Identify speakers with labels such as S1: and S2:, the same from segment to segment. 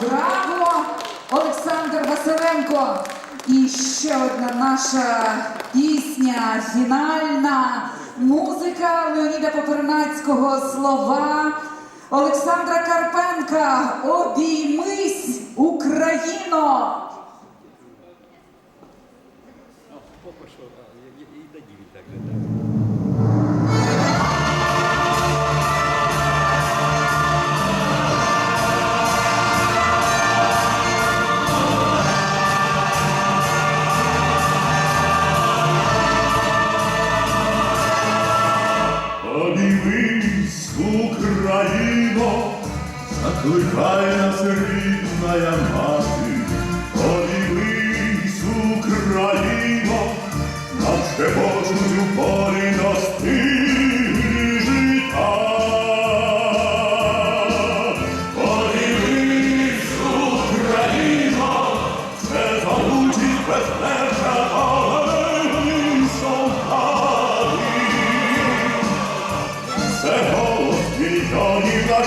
S1: браво, Олександр Василенко. І ще одна наша пісня, фінальна музика Леоніда Попернацького слова Олександра Карпенка. Обіймись, Україно!
S2: Закликає нас рідная мати. Обіймись, Україно, нам ще почуть у полі достигли життя. Обіймись, Україно, це залучить солдати. Це голос мільйонів наш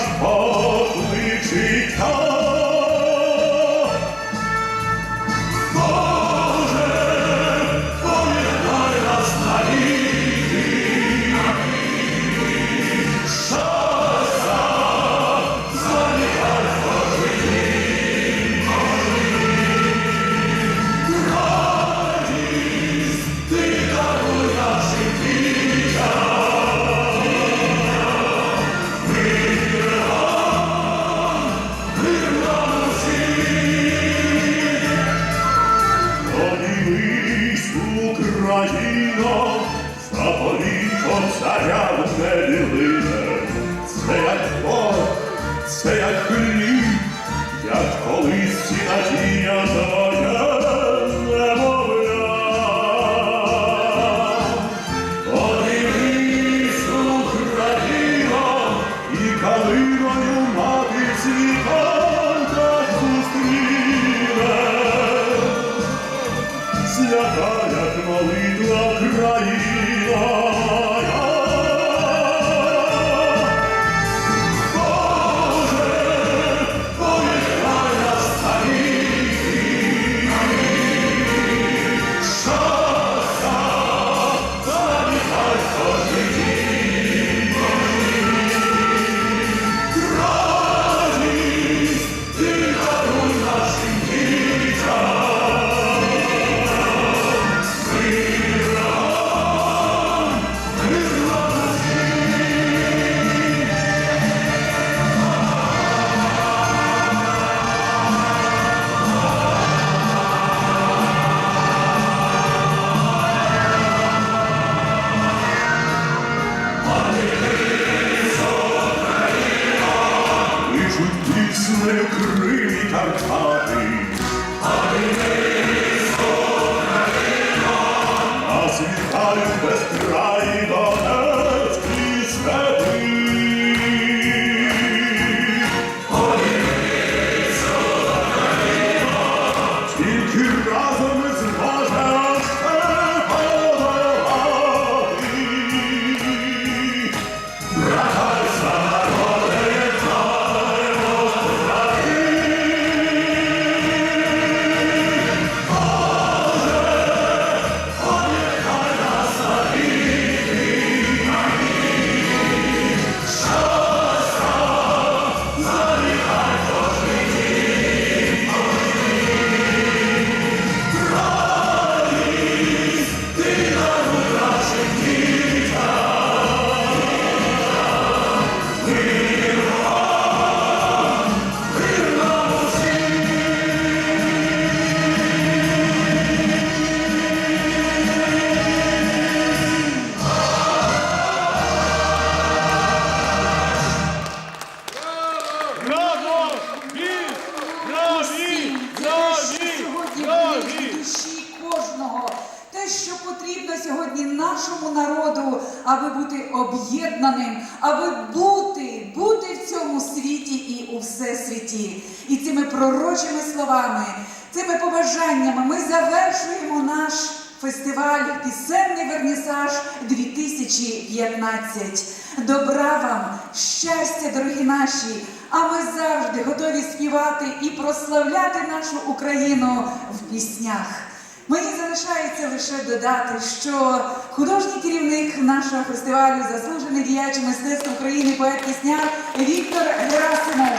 S1: що потрібно сьогодні нашому народу, аби бути об'єднаним, аби бути, бути в цьому світі і у всесвіті. І цими пророчими словами, цими побажаннями ми завершуємо наш фестиваль Пісенний вернісаж 2015. Добра вам, щастя, дорогі наші,
S3: А ми завжди готові співати і прославляти нашу Україну в піснях. Мені залишається лише додати, що художній керівник нашого фестивалю, заслужений діяч мистецтва України, поет пісняр Віктор Герасимов.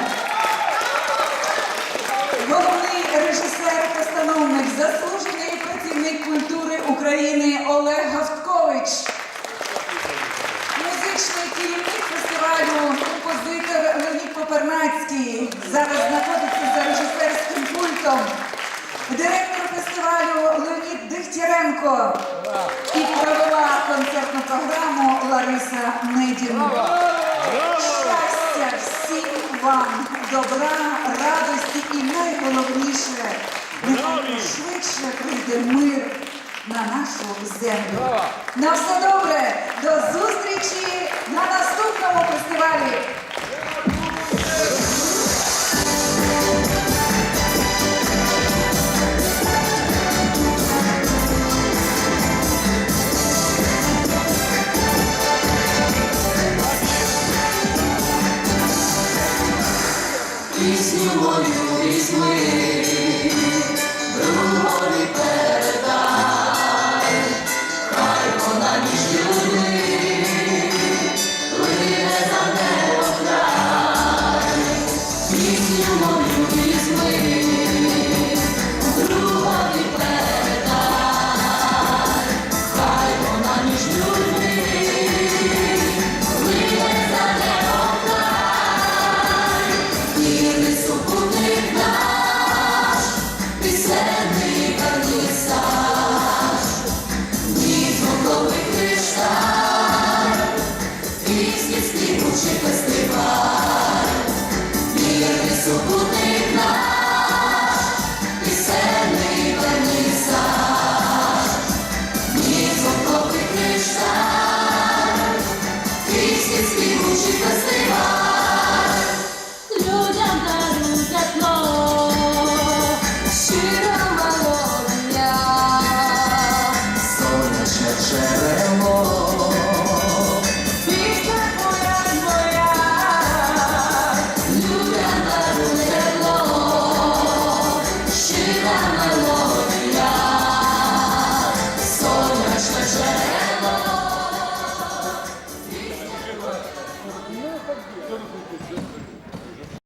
S3: Головний режисер, постановник, заслужений працівник культури України Олег Гавткович. Музичний керівник фестивалю, композитор Леонід Попернацький. Зараз знаходиться Дегтяренко. І провела концертну програму Лариса Недін. Щастя всім вам, добра, радості і найголовніше, нехай швидше прийде мир на нашу землю. На все добре, до зустрічі на наступному фестивалі.